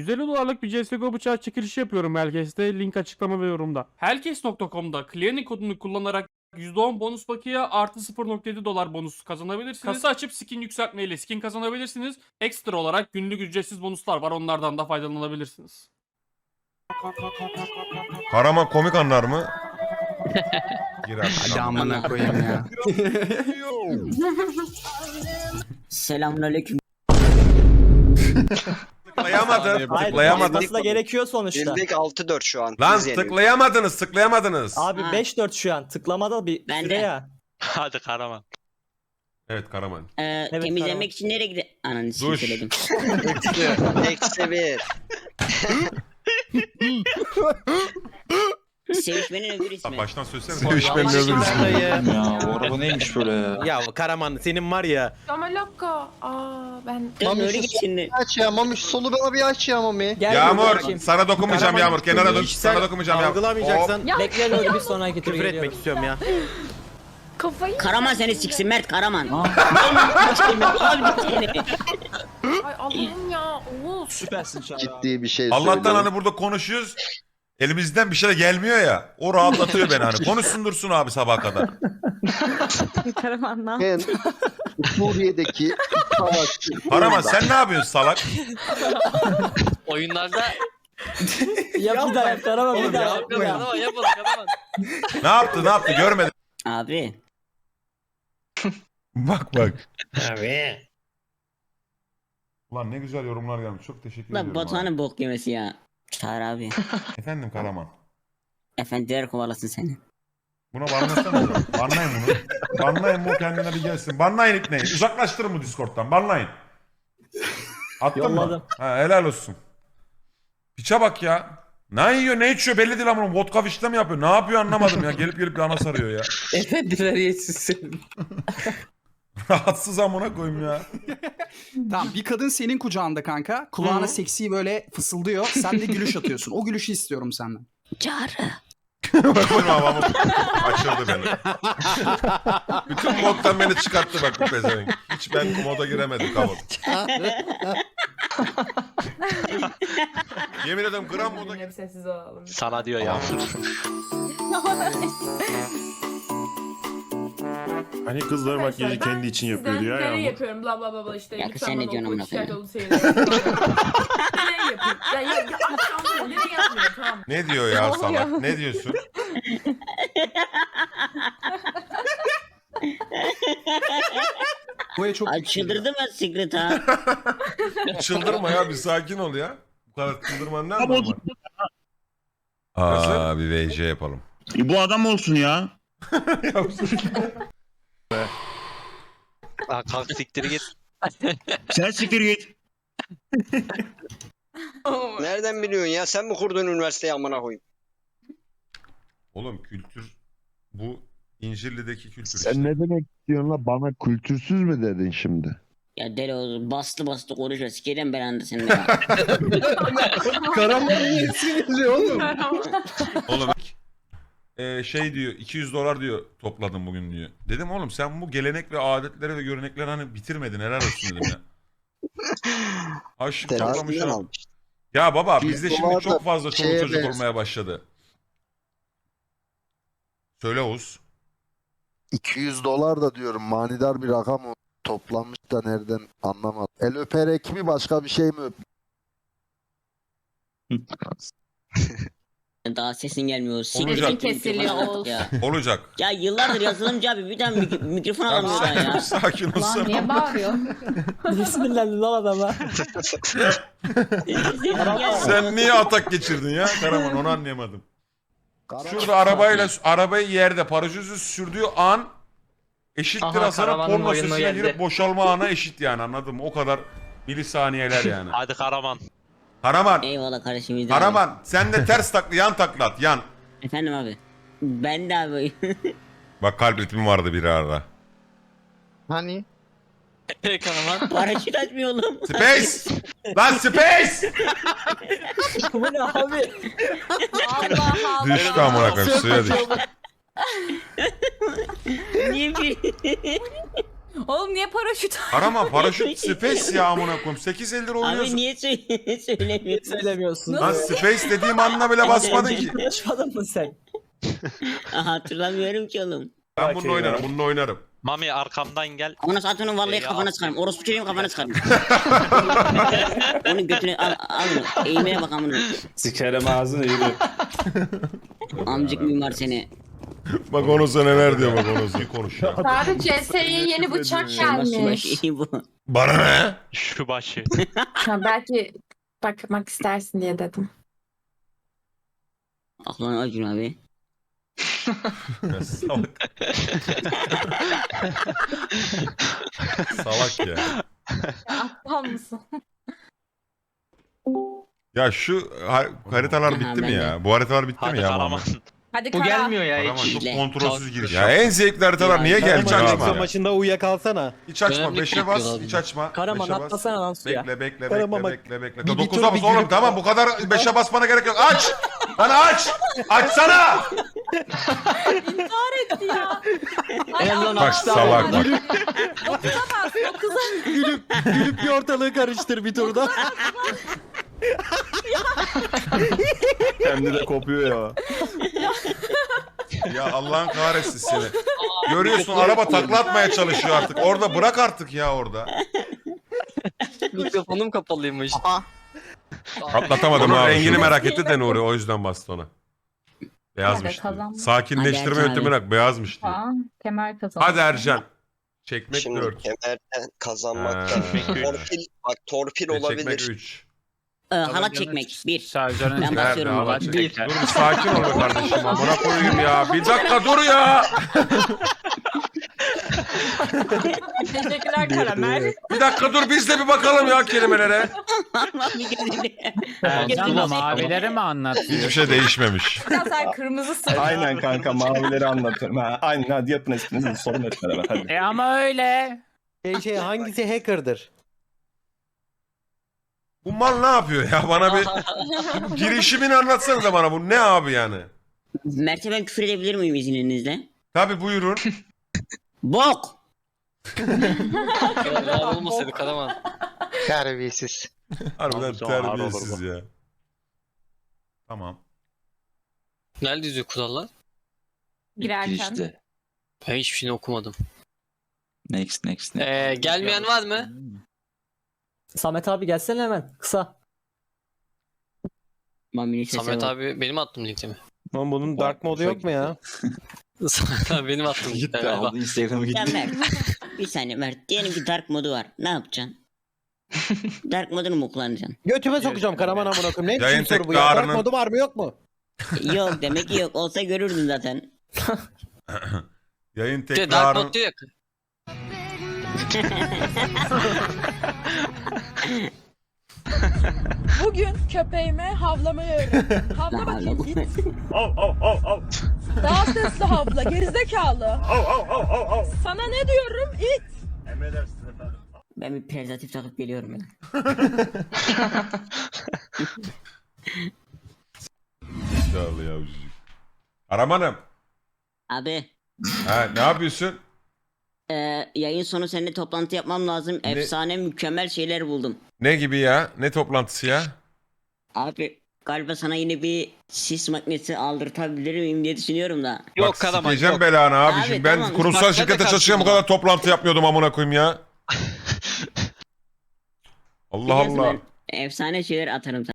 150 dolarlık bir CSGO bıçağı çekilişi yapıyorum Helkes'te. Link açıklama ve yorumda. Helkes.com'da Clearing kodunu kullanarak %10 bonus bakiye artı 0.7 dolar bonus kazanabilirsiniz. Kasa açıp skin yükseltmeyle skin kazanabilirsiniz. Ekstra olarak günlük ücretsiz bonuslar var. Onlardan da faydalanabilirsiniz. Karaman komik anlar mı? Girer. Hadi amına koyayım ya. Selamünaleyküm. Tıklayamadın. Hayır, Tıklayamadın. da gerekiyor sonuçta. Bildik 6-4 şu an. Lan Biz yeniyoruz. tıklayamadınız tıklayamadınız. Abi Ha. 5-4 şu an. Tıklamada bir Ben süre de. ya. Hadi Karaman. Evet Karaman. Ee, Evet, temizlemek tamam. için nereye gide... Ananı sikeyim Duş. söyledim. Eksi bir. Sevişmenin öbür Bak ismi. baştan söylesene. Sevişmenin öbür ismi. Ya bu araba neymiş böyle ya? Ya Karaman senin var ya. Ama loka. Aa ben şu git şimdi. Aç ya Mami şu solu bana bir aç ya Mami. Gel Yağmur sana dokunmayacağım Karaman, Yağmur. Kenara dön. Sana dokunmayacağım Yağmur. Algılamayacaksan Ya. Bekle Nuri bir sonraki tur küfür etmek geliyorum. istiyorum ya. kafayı Karaman seni siksin Mert Karaman. Al bir seni. Ay Allah'ım ya. Oğuz. Süpersin Çağrı Ciddi bir şey Allah'tan hani burada konuşuyoruz. Elimizden bir şey gelmiyor ya. O rahatlatıyor beni hani. Konuşsun dursun abi sabaha kadar. Karaman'dan. Ben Suriye'deki savaşçı. Karaman sen ne yapıyorsun salak? Oyunlarda Yap bir daha yap Karaman bir daha yap. bir daha. Karaman yapalım Karaman. Ne yaptı ne yaptı görmedim. Abi. Bak bak. Abi. Ulan ne güzel yorumlar gelmiş. Çok teşekkür Lan ediyorum. Batuhan'ın bok yemesi ya. Çağır abi. Efendim Karaman. Efendiler kovalasın seni. Buna banlasana. Banlayın bunu. Banlayın bu kendine bir gelsin. Banlayın ipneyi. Uzaklaştırın bu Discord'dan. Banlayın. Attın Yolladım. mı? Ha, helal olsun. Piça bak ya. Ne yiyor ne içiyor belli değil ama vodka fişte mi yapıyor? Ne yapıyor anlamadım ya. Gelip gelip yana sarıyor ya. Efendiler yesin. Rahatsız amına koyayım ya. Tamam bir kadın senin kucağında kanka. Kulağına seksi böyle fısıldıyor. Sen de gülüş atıyorsun. O gülüşü istiyorum senden. Çağrı. bak benim havamı açıldı beni. Bütün moddan beni çıkarttı bak bu pezevenk. Hiç ben moda giremedim kavun. Yemin ederim gram moda Hep sessiz olalım. Sana diyor ya. Hani kızlar makyajı kendi için yapıyor diyor Nereye ya. yapıyorum bla bla bla bla işte. Ya lütfen sen ne bana diyorsun okuyun, amına şikayet koyayım? oldu seyirler. Nereye yapayım? Ya ya ya akşam nereye yapmıyorum tamam. Ne diyor ya salak? Ne diyorsun? Bu çok Ay çıldırdı mı Secret ha? Çıldırma ya bir sakin ol ya. Bu kadar çıldırman ne anlamı var? Aa bir VC yapalım. E, bu adam olsun ya. Ha, kalk siktir git. Sen siktir git. Nereden biliyorsun ya? Sen mi kurdun üniversiteyi amına koyayım? Oğlum kültür bu İncirli'deki kültür işte. Sen ne demek istiyorsun la? Bana kültürsüz mü dedin şimdi? Ya deli oğlum bastı bastı konuşuyor. Sikeceğim ben anda seni. ya. Karaman niye sinirli oğlum? Oğlum e, şey diyor 200 dolar diyor topladım bugün diyor. Dedim oğlum sen bu gelenek ve adetleri ve görenekleri hani bitirmedin helal olsun dedim ya. Aşık toplamış ya. almış. Ya baba 200 bizde şimdi çok fazla çoluk şeye çocuk benziyor. olmaya başladı. Söyle Oğuz. 200 dolar da diyorum manidar bir rakam o. Toplanmış da nereden anlamadım. El öperek mi başka bir şey mi öp? Daha sesin gelmiyor. Siktir Olacak. Kesiliyor Oğuz. ya. Olacak. Ya yıllardır yazılımcı abi bir tane mik- mikrofon Tamam, alamıyor daha sakin, ya. sakin Lan niye olsana. bağırıyor? Niye sinirlendin lan adama? Sen niye atak geçirdin ya Karaman onu anlayamadım. Şurada arabayla arabayı yerde paraşütsüz sürdüğü an eşittir Aha, Karaman'ın porno oyununa sesine geldi. girip boşalma ana eşit yani anladın mı? O kadar milisaniyeler yani. Hadi Karaman. Karaman, Eyvallah kardeşim. izle. Karaman sen de ters takla yan taklat yan. Efendim abi. Ben de abi. Bak kalp ritmi vardı bir arada. Hani? Karaman. Paraşüt açmıyor oğlum. Space! Lan Space! Bu ne abi? Allah Allah. Düştü amına koyayım suya düştü. Niye bir... Oğlum niye paraşüt? Karaman paraşüt space ya amına koyayım. 8 eldir Abi oynuyorsun. niye söyle söylemiyorsun? Söylemiyorsun. Lan space dediğim anına bile basmadın ki. Konuşmadın mı sen? Hatırlamıyorum ki oğlum. Ben bununla oynarım, bununla oynarım. Mami arkamdan gel. Amına satının vallahi Ey kafana ya. çıkarım. Orospu çocuğun kafana çıkarım. Onun götünü al, al bunu. Eğmeye bak amına. Sikerim ağzını yürü. Amcık mimar seni. Bak onu sana neler diyor bak onu sana konuş ya. Abi CS'ye yeni bıçak gelmiş. bu? Bana ne? Şu başı. Ha, belki bakmak istersin diye dedim. Aklına acın abi. Salak. Salak ya. Aptal mısın? Ya şu ha- haritalar bitti mi ya? Bu haritalar bitti Hadi mi ya? Karaman. Hadi Bu kara. gelmiyor ya Karaman hiç. çok kontrolsüz giriş. Ya en zevkli haritalar niye gelmiyor Karaman abi? başında uyuyakalsana. Hiç açma. Önemli 5'e bas. bekliyorlar Hiç açma. Karaman Beşe bas. atlasana lan suya. Bekle bekle Karaman bekle bak. bekle bekle. Bir- bir 9'a tur bas bir oğlum girip- tamam bu kadar 5'e basmana gerek yok. Aç! Lan aç! Açsana! etti ya. Gel lan Bak açtı salak abi. bak. Dokuza bas dokuza. Gülüp, gülüp bir ortalığı karıştır bir turda. Kendi de kopuyor ya. Ya Allah'ın kahretsin seni. Görüyorsun araba takla atmaya çalışıyor artık. Orada bırak artık ya orada. Mikrofonum kapalıymış. Atlatamadım abi. Rengini merak etti de Nuri o yüzden bastı ona. Beyazmış. diyor. Sakinleştirme Hadi Ercan yöntemine beyazmış diyor. Kemal kazandı. Hadi Ercan. Çekmek Şimdi 4. kemerden kazanmak Ha. da torpil bak torpil Çekmek olabilir. 3. Ee, halat çekmek. Bir. Şarjörün Ben basıyorum halat? Dur bir sakin ol be kardeşim. Amına koyayım ya. Bir dakika dur ya. Teşekkürler Karamel. Bir dakika dur biz de bir bakalım ya kelimelere. Ercan mavileri mi anlatıyor? Hiçbir şey değişmemiş. Ya sen kırmızısın. Aynen kanka mavileri anlatıyorum. Ha, aynen hadi yapın esprinizi sorun etmeden hadi. E ama öyle. Şey, şey hangisi hacker'dır? Bu mal ne yapıyor ya? Bana bir girişimini anlatsanıza bana bu ne abi yani? Mert'e ben küfür edebilir miyim izninizle? Tabi buyurun. Bok! olmasaydı Karaman. Terbiyesiz. Harbiden terbiyesiz ya. Tamam. Nerede yazıyor kurallar? Girerken. Ben hiçbir şeyini okumadım. Next next Ee, gelmeyen var mı? Samet abi gelsene hemen. Kısa. Sesi Samet var. abi benim attım linkte mi? Lan bunun dark modu yok mu ya? Samet abi benim attım linkte Gitti galiba. aldı Instagram'a Ya gitti. Mert. bir saniye Mert. Diyelim ki dark modu var. Ne yapacaksın? dark modunu mu kullanacaksın? Götüme sokacağım Karaman amına koyayım. Ne Yayın biçim soru bu ya? Dark tekrarının- modu var mı yok mu? Yok demek ki yok. Olsa görürdün zaten. Yayın Bir de Dark tekrarın... Mode diyor ya. Bugün köpeğime havlamayı öğrettim. Havla bakayım git. Daha sesli havla gerizekalı. Sana ne diyorum it. Ben bir prezervatif takıp geliyorum ya. Çağlı ya çocuk. Aramanım. Abi. Ha ne yapıyorsun? Ee, yayın sonu seninle toplantı yapmam lazım. Efsane mükemmel şeyler buldum. Ne gibi ya? Ne toplantısı ya? Abi galiba sana yine bir sis makinesi aldırtabilir miyim diye düşünüyorum da. Yok Bak Karaman sikeceğim yok. belanı abi. Abi, Şimdi ben tamam. kurumsal şirkette çalışırken bu kadar toplantı yapmıyordum amına koyayım ya. Allah Biliyorsun Allah. ben efsane şeyler atarım sana.